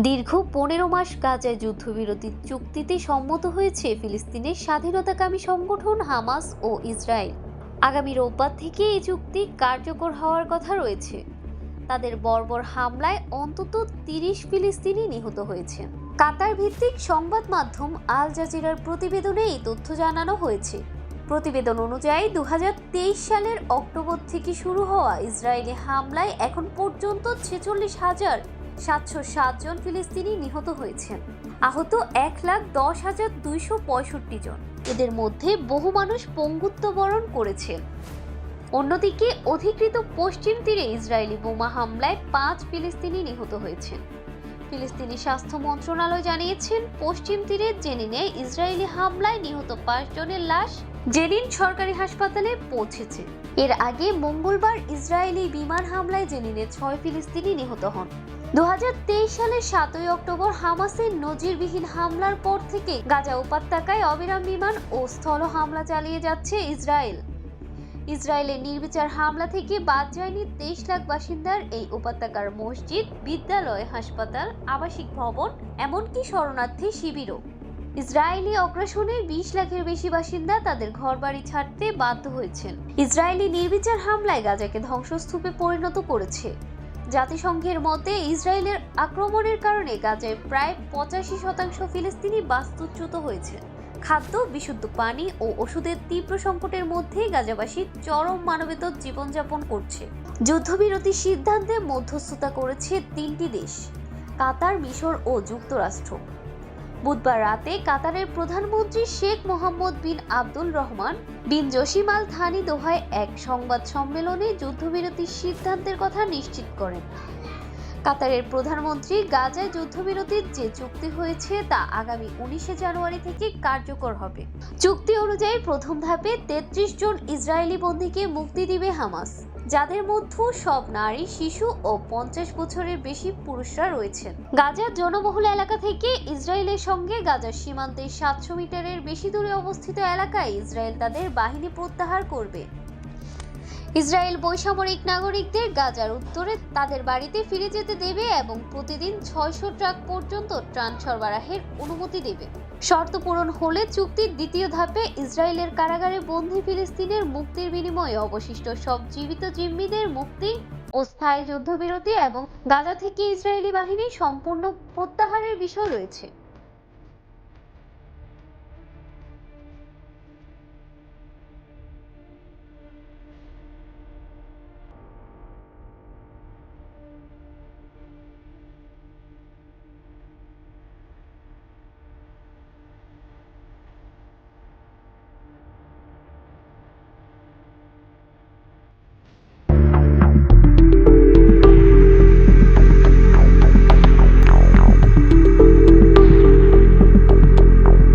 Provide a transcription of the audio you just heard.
দীর্ঘ পনেরো মাস গাজায় যুদ্ধবিরতির চুক্তিতে সম্মত হয়েছে ফিলিস্তিনের স্বাধীনতাকামী সংগঠন হামাস ও ইসরায়েল। আগামী রোববার থেকে এই চুক্তি কার্যকর হওয়ার কথা রয়েছে। তাদের বর্বর হামলায় অন্তত তিরিশ ফিলিস্তিনি নিহত হয়েছে। কাতার ভিত্তিক সংবাদ মাধ্যম আল জাজিরার প্রতিবেদনে এই তথ্য জানানো হয়েছে। প্রতিবেদন অনুযায়ী দু হাজার তেইশ সালের অক্টোবর থেকে শুরু হওয়া ইসরায়েলি হামলায় এখন পর্যন্ত ছেচল্লিশ হাজার সাতশো সাত জন ফিলিস্তিনি নিহত হয়েছেন। আহত এক লাখ দশ হাজার দুইশো পঁয়ষট্টি জন। এদের মধ্যে বহু মানুষ পঙ্গুত্ব বরণ করেছেন। অন্যদিকে অধিকৃত পশ্চিম তীরে ইসরায়েলি বোমা হামলায় পাঁচ ফিলিস্তিনি নিহত হয়েছেন। ফিলিস্তিনি স্বাস্থ্য মন্ত্রণালয় জানিয়েছেন, পশ্চিম তীরে জেনিনে ইসরায়েলি হামলায় নিহত পাঁচ জনের লাশ জেনিন সরকারি হাসপাতালে পৌঁছেছে। এর আগে মঙ্গলবার ইসরায়েলি বিমান হামলায় জেনিনে ছয় ফিলিস্তিনি নিহত হন। দু হাজার তেইশ সালের সাতই অক্টোবর হামাসের নজিরবিহীন হামলার পর থেকে গাজা উপত্যকায় অবিরাম বিমান ও স্থল হামলা চালিয়ে যাচ্ছে ইসরায়েল। ইসরায়েলের নির্বিচার হামলা থেকে বাদ যায়নি তেইশ লাখ বাসিন্দার এই উপত্যকার মসজিদ, বিদ্যালয়, হাসপাতাল, আবাসিক ভবন, এমনকি শরণার্থী শিবিরও। ইসরায়েলি অগ্রাসনে বিশ লাখের বেশি বাসিন্দা তাদের ঘরবাড়ি ছাড়তে বাধ্য হয়েছেন। ইসরায়েলি নির্বিচার হামলায় গাজাকে ধ্বংসস্তূপে পরিণত করেছে। জাতিসংঘের মতে ইসরায়েলের আক্রমণের কারণে গাজায় প্রায় পঁচাশি শতাংশ ফিলিস্তিনি বাস্তুচ্যুত হয়েছে। খাদ্য, বিশুদ্ধ পানি ও ওষুধের তীব্র সংকটের মধ্যে গাজাবাসী চরম মানবেত জীবনযাপন করছে। যুদ্ধবিরতি সিদ্ধান্তে মধ্যস্থতা করেছে তিনটি দেশ, কাতার, মিশর ও যুক্তরাষ্ট্র। বুধবার রাতে কাতারের প্রধানমন্ত্রী Sheikh Mohammed bin Abdul Rahman, bin Jassim Al Thani দোহায় এক সংবাদ সম্মেলনে যুদ্ধবিরতির সিদ্ধান্তের কথা নিশ্চিত করেন। কাতারের প্রধানমন্ত্রী গাজায় যুদ্ধবিরতির যে চুক্তি হয়েছে তা আগামী উনিশে জানুয়ারি থেকে কার্যকর হবে। চুক্তি অনুযায়ী প্রথম ধাপে তেত্রিশ জন ইসরায়েলি বন্দীকে মুক্তি দিবে হামাস। যাদের মধ্যে সব নারী, শিশু ও পঞ্চাশ বছরের বেশি পুরুষরা রয়েছেন। গাজার জনবহুল এলাকা থেকে ইসরায়েলের সঙ্গে গাজার সীমান্তে সাতশো মিটারের বেশি দূরে অবস্থিত এলাকায় ইসরায়েল তাদের বাহিনী প্রত্যাহার করবে। ইসরায়েল বৈসামরিক নাগরিকদের গাজার উত্তরে তাদের বাড়িতে ফিরে যেতে দেবে এবং প্রতিদিন ছয়শো ট্রাক পর্যন্ত ত্রাণ সরবরাহের অনুমতি দেবে। শর্ত পূরণ হলে চুক্তির দ্বিতীয় ধাপে ইসরায়েলের কারাগারে বন্দী ফিলিস্তিনের মুক্তির বিনিময়ে অবশিষ্ট সব জীবিত জিম্মিদের মুক্তি ও স্থায়ী যুদ্ধবিরতি এবং গাজা থেকে ইসরায়েলি বাহিনী সম্পূর্ণ প্রত্যাহারের বিষয় রয়েছে।